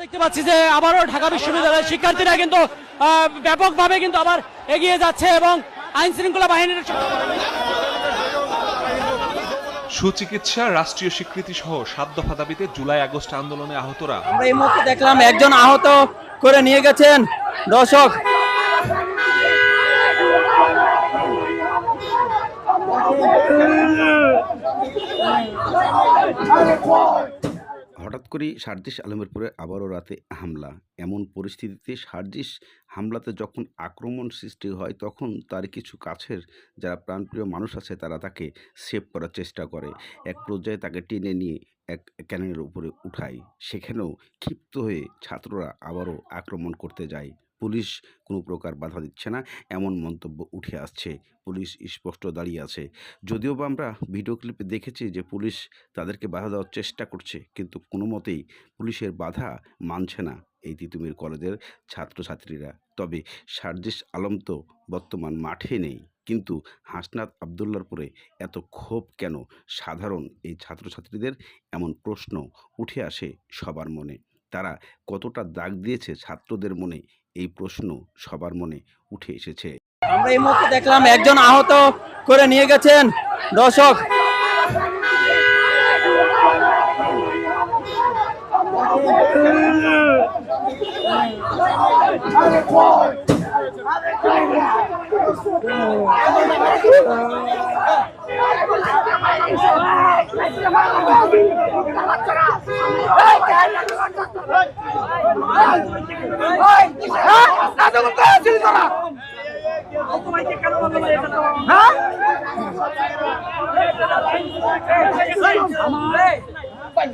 দেখতে পাচ্ছি যে আবারও ঢাকা বিশ্ববিদ্যালয়ের শিক্ষার্থীরা কিন্তু আহ, ব্যাপকভাবে কিন্তু আবার এগিয়ে যাচ্ছে এবং আইন শৃঙ্খলা বাহিনীর সুচিকিৎসা রাষ্ট্রীয় স্বীকৃতি সহ সাত দফা দাবিতে জুলাই আগস্ট আন্দোলনে আহতরা। আমরা এই মুহূর্তে দেখলাম একজন আহত করে নিয়ে গেছেন। দর্শক হঠাৎ করেই সার্জিস আলমেরপুরে আবারও রাতে হামলা। এমন পরিস্থিতিতে সার্জিস হামলাতে যখন আক্রমণ সৃষ্টি হয়, তখন তার কিছু কাছের যারা প্রাণপ্রিয় মানুষ আছে, তারা তাকে সেভ করার চেষ্টা করে। এক পর্যায়ে তাকে টেনে নিয়ে এক ক্যানের উপরে উঠায়। সেখানেও ক্ষিপ্ত হয়ে ছাত্ররা আবারও আক্রমণ করতে যায়। পুলিশ কোনো প্রকার বাধা দিচ্ছে না। এমন মন্তব্য উঠে আসছে। পুলিশ স্পষ্ট দাঁড়িয়ে আছে। যদিও বা আমরা ভিডিও ক্লিপে দেখেছি যে পুলিশ তাদেরকে বাধা দেওয়ার চেষ্টা করছে, কিন্তু কোনো মতেই পুলিশের বাধা মানছে না এই তিতুমির কলেজের ছাত্রছাত্রীরা। তবে সার্জিস আলম তো বর্তমান মাঠে নেই। কিন্তু হাসনাত আবদুল্লারপুরে এত ক্ষোভ কেন? সাধারণ এই ছাত্রছাত্রীদের এমন প্রশ্ন উঠে আসে সবার মনে। তারা কতটা দাগ দিয়েছে ছাত্রদের মনে এই প্রশ্ন সবার মনে উঠে এসেছে। আমরা এই মুহূর্তে দেখলাম একজন আহত করে নিয়ে গেছেন দর্শক।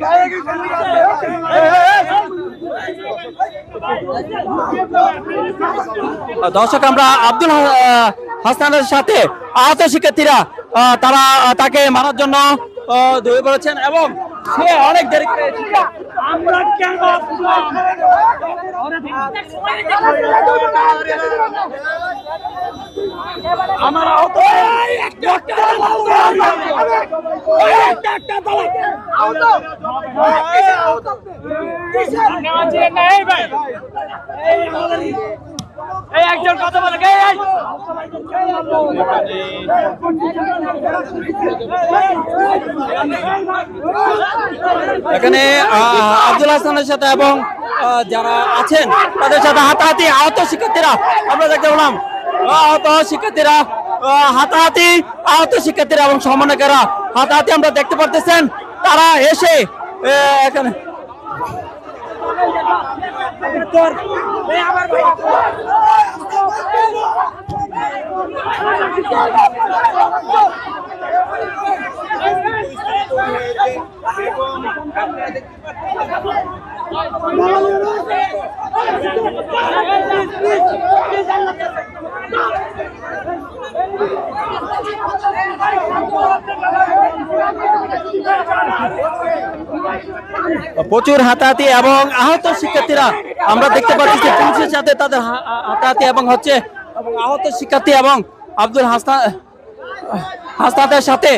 গায়ে গেছে দর্শক আমরা আব্দুল হাসানের সাথে আহত শিক্ষার্থীরা তারা তাকে মারার জন্য ধুয়ে পড়েছেন এবং সে অনেক দেরি আমরা কেন আমার আহত এই একজন কথা বলে এই। এখানে আব্দুল হাসানের সাথে এবং যারা আছেন, তাদের সাথে হাতাহাতি আহত শিক্ষার্থীরা, আমরা দেখতে পেলাম, আহত শিক্ষার্থীরা হাতাহাতি আহত শিক্ষার্থীরা এবং সমন্বয়কেরা হাতাহাতি আমরা দেখতে পারতেছেন তারা এসে আহ, এখানে প্রচুর হাতাহাতি এবং আহত শিক্ষার্থীরা আমরা দেখতে পাচ্ছি যে পুলিশের সাথে তাদের হাতাহাতি এবং হচ্ছে আহত শিক্ষার্থী এবং আব্দুল হাসনা হাসনাতের সাথে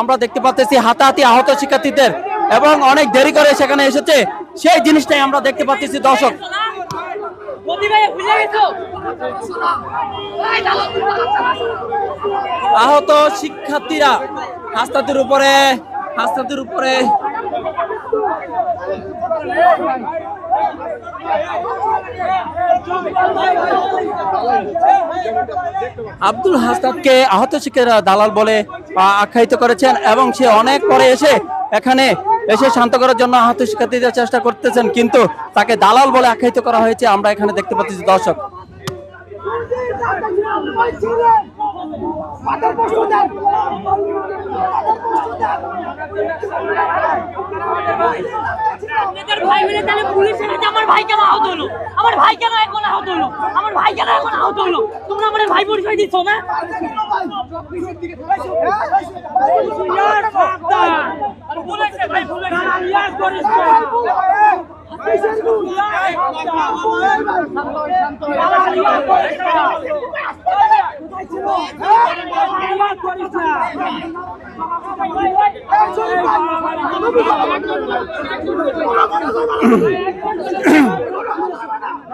আমরা দেখতে পাচ্ছি হাতাহাতি আহত শিক্ষার্থীদের এবং অনেক দেরি করে সেখানে এসেছে। সেই জিনিসটাই আমরা দেখতে পাচ্ছি, দর্শক। আহত শিক্ষার্থীরা হাসনাতের উপরে হাসনাতের উপরে আব্দুল হাসনাতকে আহত শিক্ষার্থীরা দালাল বলে আখ্যায়িত করেছেন এবং সে অনেক পরে এসে এখানে এসে শান্ত করার জন্য আহত শিক্ষার্থীদের চেষ্টা করতেছেন, কিন্তু তাকে দালাল বলে আখ্যায়িত করা হয়েছে। আমরা এখানে দেখতে পাচ্ছি দর্শক। আপনাদের ভাই মিলে তাহলে পুলিশের হাতে আমার ভাই কেন আহত হলো? আমার ভাই কেন এখন আহত হলো? আমার ভাই কেন এখন আহত হলো? তোমরা আমার ভাই পরিচয় দিচ্ছ না? পুলিশের ভাই পুলিশের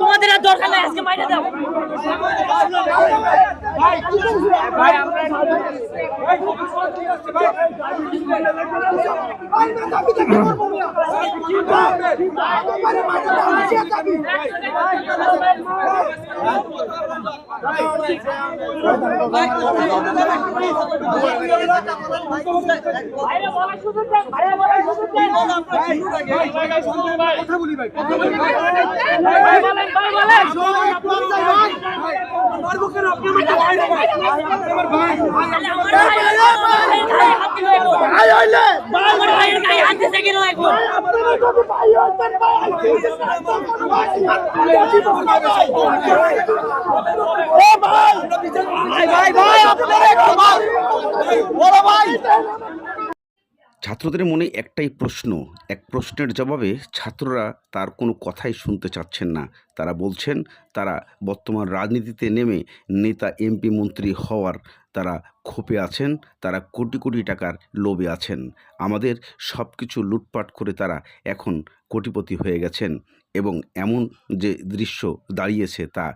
তোমাদের আর দরকার নাই আজকে মাইরা দাও। ভাইরা বলার ভাই ভাই বলেন আমার ছাত্রদের মনে একটাই প্রশ্ন, এক প্রশ্নের জবাবে ছাত্ররা তার কোনো কথাই শুনতে চাচ্ছেন না। তারা বলছেন, তারা বর্তমান রাজনীতিতে নেমে নেতা, এমপি, মন্ত্রী হওয়ার তারা ক্ষোভে আছেন, তারা কোটি কোটি টাকার লোভে আছেন। আমাদের সব কিছু লুটপাট করে তারা এখন কোটিপতি হয়ে গেছেন। এবং এমন যে দৃশ্য দাঁড়িয়েছে তা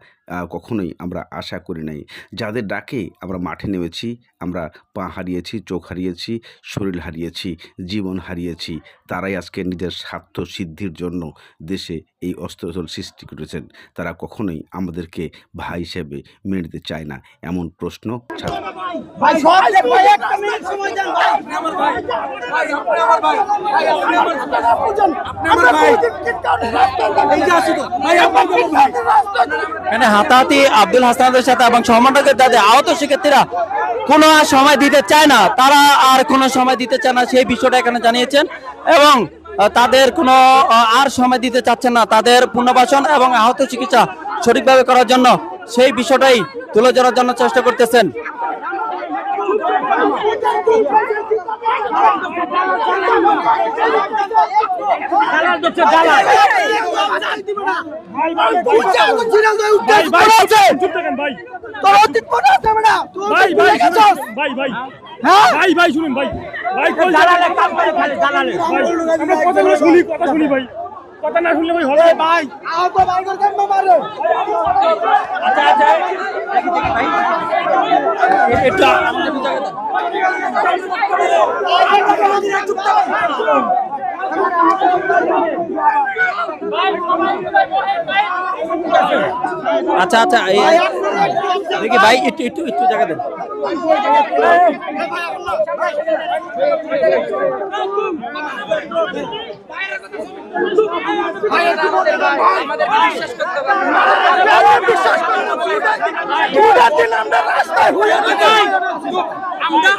কখনোই আমরা আশা করি নাই। যাদের ডাকে আমরা মাঠে নেমেছি আমরা পা হারিয়েছি চোখ হারিয়েছি শরীর হারিয়েছি জীবন হারিয়েছি তারাই আজকে নিজের স্বার্থ সিদ্ধির জন্য দেশে এই অস্ত্রোধন সৃষ্টি করেছেন। তারা কখনোই আমাদেরকে ভাই হিসেবে মেনে নিতে চায় না। এমন প্রশ্ন ভাই। এখানে হাতাহাতি আব্দুল হাসানদের সাথে এবং সমানকের যাদের আহত শিক্ষার্থীরা কোনো সময় দিতে চায় না, তারা আর কোনো সময় দিতে চায় না, সেই বিষয়টা এখানে জানিয়েছেন। এবং তাদের কোনো আর সময় দিতে চাচ্ছেন না, তাদের পুনর্বাসন এবং আহত চিকিৎসা সঠিকভাবে করার জন্য সেই বিষয়টাই তুলে ধরার জন্য চেষ্টা করতেছেন। তোর কথা না শুনি কথা শুনি ভাই। কথা না শুনলে ভাই হবে। ভাই আহত কেন মারে। আচ্ছা আচ্ছা এই- দেখি ভাই একটু একটু একটু জায়গা দেন। বিশ্বাস করতে আমরা রাস্তায় হয়ে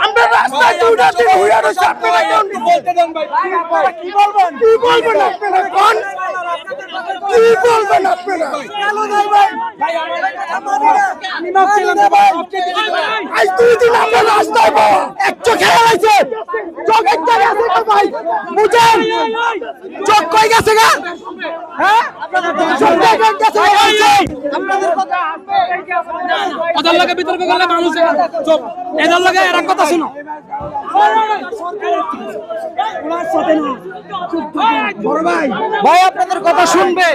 আমরা রাস্তায় দুটা দিন হইয়া রয়েছি আপনারা কেমন বলতে দেন ভাই কি বলবেন কি বলবেন আপনারা কোন কি বলবেন আপনারা কেন নাই ভাই আমি ভাই আজ দুই দিন আমরা রাস্তায় পাওয়া এক চোখে চোখ তো ভাই বুঝেন চোখ কই গেছে গা হ্যাঁ চোখ আপনাদের কথা ওদের লগে বিতর্ক করলে মানুষ চুপ এদের লগে এরা কথা শুনো। ভাই ভাই আপনাদের কথা শুনবে।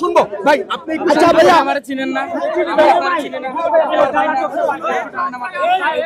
শুনব। ভাই আপনি আচ্ছা ভাইয়া। আমার চিনেন না। আমি ছয়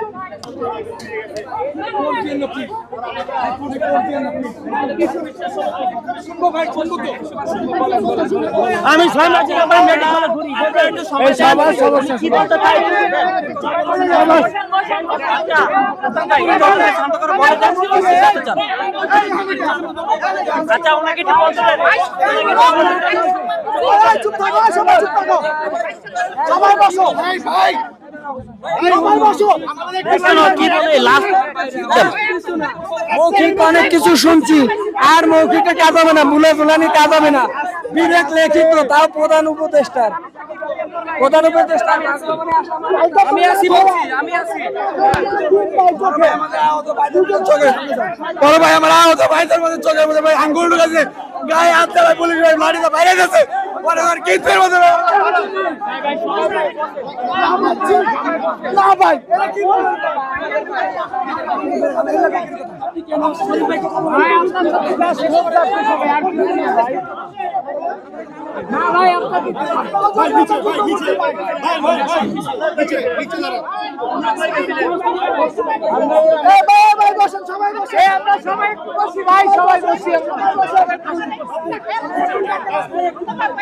সবার সমস্যা চাই আচ্ছা ওনাকে ঠিক বলতে সবাই বসো। ভাই মৌখিক অনেক কিছু শুনছি। আর না? মুলে না? বিবেক লেখিত, তাও প্রধান উপদেষ্টার। প্রধান আছি বড় ভাই, আমার আহত ভাইদের মধ্যে চোখের মধ্যে ভাই আঙ্গুল ঢুকেছে। গায়ে হাত দেওয়া পুলিশ ভাই মাটিতে বাইরে গেছে। আমার সবাই বসে আমরা সবাই বসি বসি